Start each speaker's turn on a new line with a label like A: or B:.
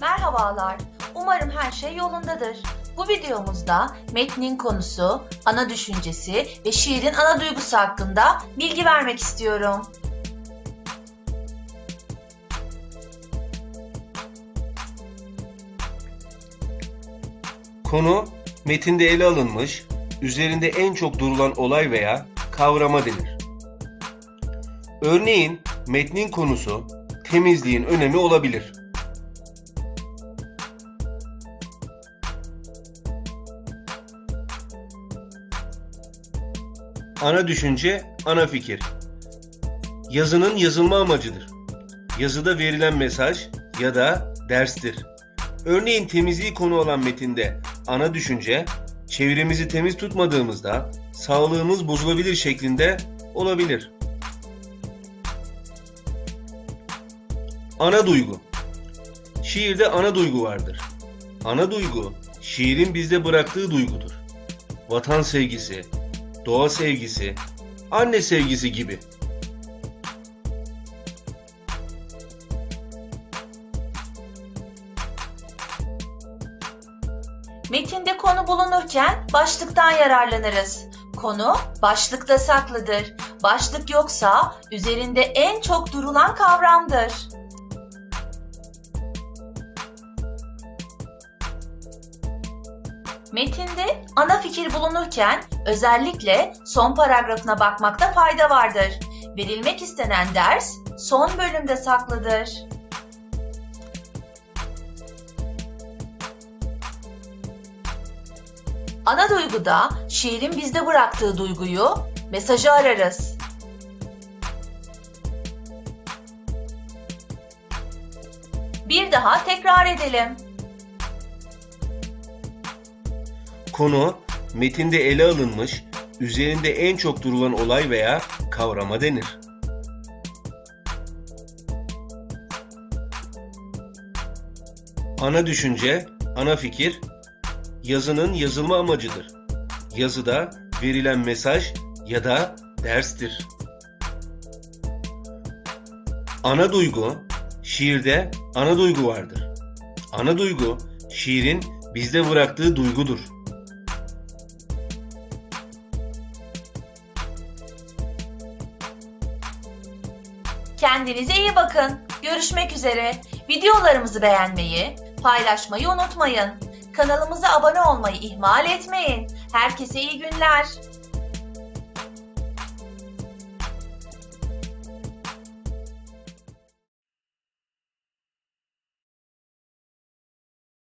A: Merhabalar. Umarım her şey yolundadır. Bu videomuzda metnin konusu, ana düşüncesi ve şiirin ana duygusu hakkında bilgi vermek istiyorum.
B: Konu metinde ele alınmış, üzerinde en çok durulan olay veya kavrama denir. Örneğin metnin konusu temizliğin önemi olabilir. Ana düşünce, ana fikir. Yazının yazılma amacıdır. Yazıda verilen mesaj ya da derstir. Örneğin temizliği konu olan metinde ana düşünce çevremizi temiz tutmadığımızda sağlığımız bozulabilir şeklinde olabilir. Ana duygu. Şiirde ana duygu vardır. Ana duygu şiirin bizde bıraktığı duygudur. Vatan sevgisi, doğa sevgisi, anne sevgisi gibi.
A: Metinde konu bulunurken başlıktan yararlanırız. Konu başlıkta saklıdır. Başlık yoksa üzerinde en çok durulan kavramdır. Metinde ana fikir bulunurken özellikle son paragrafına bakmakta fayda vardır. Verilmek istenen ders son bölümde saklıdır. Ana duyguda şiirin bizde bıraktığı duyguyu, mesajı ararız. Bir daha tekrar edelim.
B: Konu metinde ele alınmış, üzerinde en çok durulan olay veya kavrama denir. Ana düşünce, ana fikir yazının yazılma amacıdır. Yazıda verilen mesaj ya da derstir. Ana duygu, şiirde ana duygu vardır. Ana duygu, şiirin bizde bıraktığı duygudur.
A: Kendinize iyi bakın. Görüşmek üzere. Videolarımızı beğenmeyi, paylaşmayı unutmayın. Kanalımıza abone olmayı ihmal etmeyin. Herkese iyi günler.